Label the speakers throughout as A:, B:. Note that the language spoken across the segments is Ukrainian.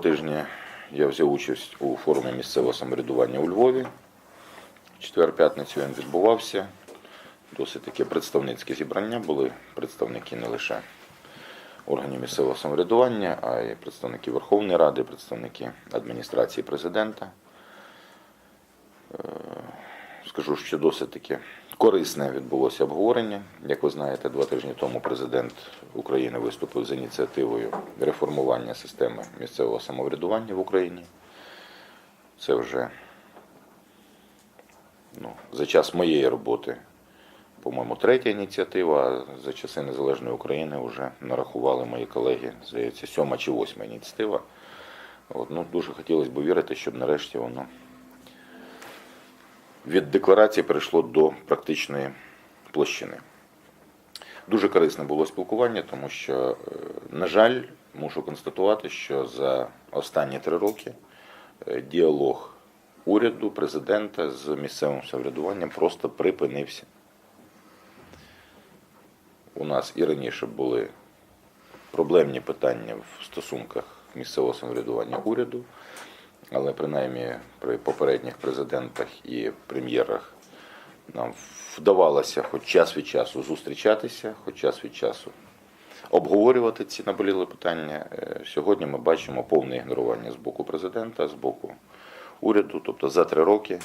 A: тижні я взяв участь у форумі місцевого самоврядування у Львові. Четвер-п'ятницю він відбувався. Досить таке представницьке зібрання були представники не лише органів місцевого самоврядування, а й представники Верховної Ради, представники адміністрації президента. Е, Скажу, що досить таке корисне відбулося обговорення. Як ви знаєте, два тижні тому президент України виступив з ініціативою реформування системи місцевого самоврядування в Україні. Це вже ну, за час моєї роботи, по-моєму, третя ініціатива, а за часи Незалежної України вже нарахували мої колеги, здається, сьома чи восьма ініціатива. От, ну, дуже хотілося б вірити, щоб нарешті воно від декларації перейшло до практичної площини. Дуже корисне було спілкування, тому що, е, на жаль, мушу констатувати, що за останні три роки е, діалог уряду, президента з місцевим самоврядуванням просто припинився. У нас і раніше були проблемні питання в стосунках місцевого самоврядування уряду, але принаймні при попередніх президентах і прем'єрах нам вдавалося хоч час від часу зустрічатися, хоч час від часу обговорювати ці наболіли питання. Е, Сьогодні ми бачимо повне ігнорування з боку президента, з боку уряду. Тобто за три роки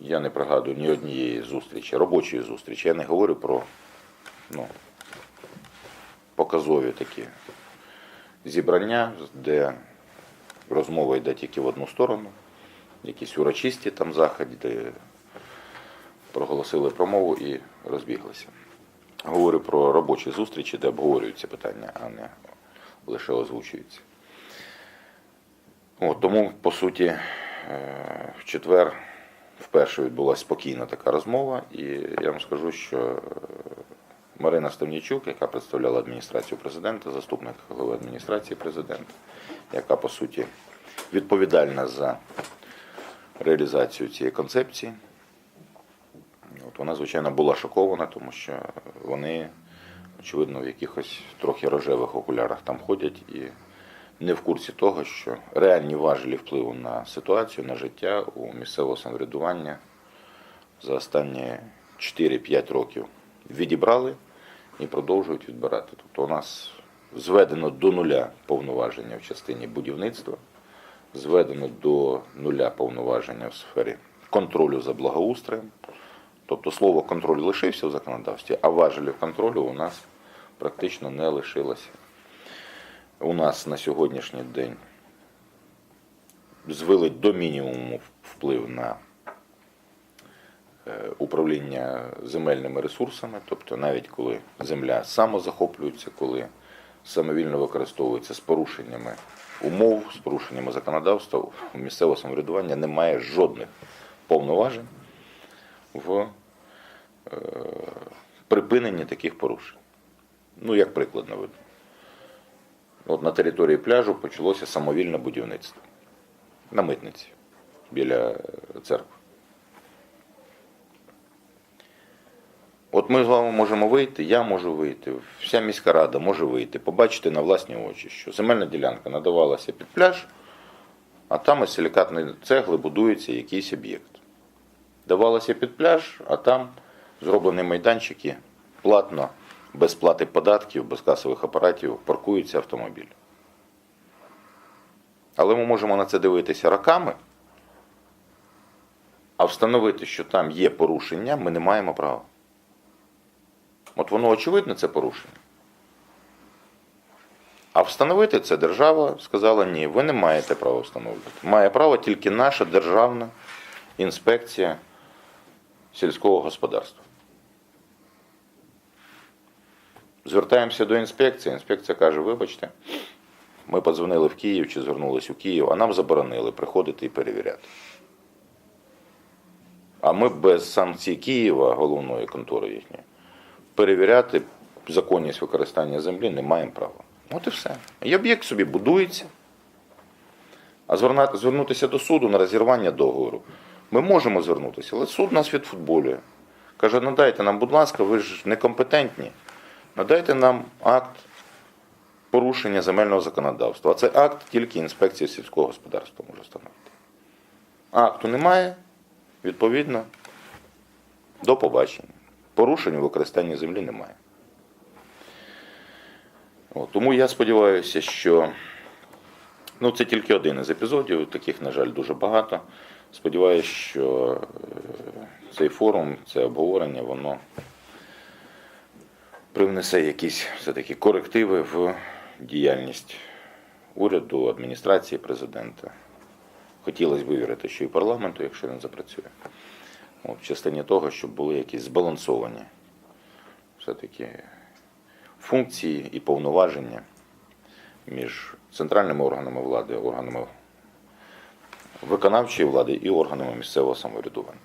A: я не пригадую ні однієї зустрічі, робочої зустрічі. Я не говорю про ну, показові такі зібрання, де розмова йде тільки в одну сторону, якісь урочисті там заходи, де проголосили промову і розбіглися. Говорю про робочі зустрічі, де обговорюються питання, а не лише озвучуються. От, тому, по суті, е, в четвер вперше відбулася спокійна така розмова, і я вам скажу, що е, Марина Ставнічук, яка представляла адміністрацію президента, заступник голови адміністрації президента, яка по суті відповідальна за реалізацію цієї концепції. От вона, звичайно, була шокована, тому що вони, очевидно, в якихось трохи рожевих окулярах там ходять і не в курсі того, що реальні важелі впливу на ситуацію, на життя у місцевого самоврядування за останні 4-5 років відібрали і продовжують відбирати. Тобто у нас зведено до нуля повноваження в частині будівництва, зведено до нуля повноваження в сфері контролю за благоустроєм. Тобто слово контроль лишився в законодавстві, а важелів контролю у нас практично не лишилося. У нас на сьогоднішній день звели до мінімуму вплив на управління земельними ресурсами, тобто навіть коли земля самозахоплюється, коли самовільно використовується з порушеннями умов, з порушеннями законодавства, у місцевого самоврядування немає жодних повноважень в е, припиненні таких порушень. Ну, як приклад наведу. От на території пляжу почалося самовільне будівництво на митниці біля е, церкви. От ми з вами можемо вийти, я можу вийти, вся міська рада може вийти, побачити на власні очі, що земельна ділянка надавалася під пляж, а там із силікатної цегли будується якийсь об'єкт. Давалося під пляж, а там зроблені майданчики платно, без плати податків, без касових апаратів паркуються автомобілі. Але ми можемо на це дивитися роками, а встановити, що там є порушення, ми не маємо права. От воно очевидно, це порушення. А встановити це держава сказала, ні, ви не маєте права встановлювати. Має право тільки наша державна інспекція сільського господарства. Звертаємося до інспекції. Інспекція каже, вибачте, ми подзвонили в Київ чи звернулись у Київ, а нам заборонили приходити і перевіряти. А ми без санкцій Києва, головної контори їхньої, перевіряти законність використання землі не маємо права. От і все. І об'єкт собі будується. А звернутися до суду на розірвання договору. Ми можемо звернутися, але суд нас відфутболює. Каже, надайте нам, будь ласка, ви ж некомпетентні. Надайте нам акт порушення земельного законодавства. А це акт тільки інспекції сільського господарства може встановити. Акту немає, відповідно, до побачення. Порушень у використанні землі немає. От, тому я сподіваюся, що ну, це тільки один із епізодів, таких, на жаль, дуже багато. Сподіваюся, що е, цей форум, це обговорення, воно привнесе якісь все-таки корективи в діяльність уряду, адміністрації президента. Хотілося б вірити, що і парламенту, якщо він запрацює. От, в частині того, щоб були якісь збалансовані все-таки функції і повноваження між центральними органами влади, органами виконавчої влади і органами місцевого самоврядування.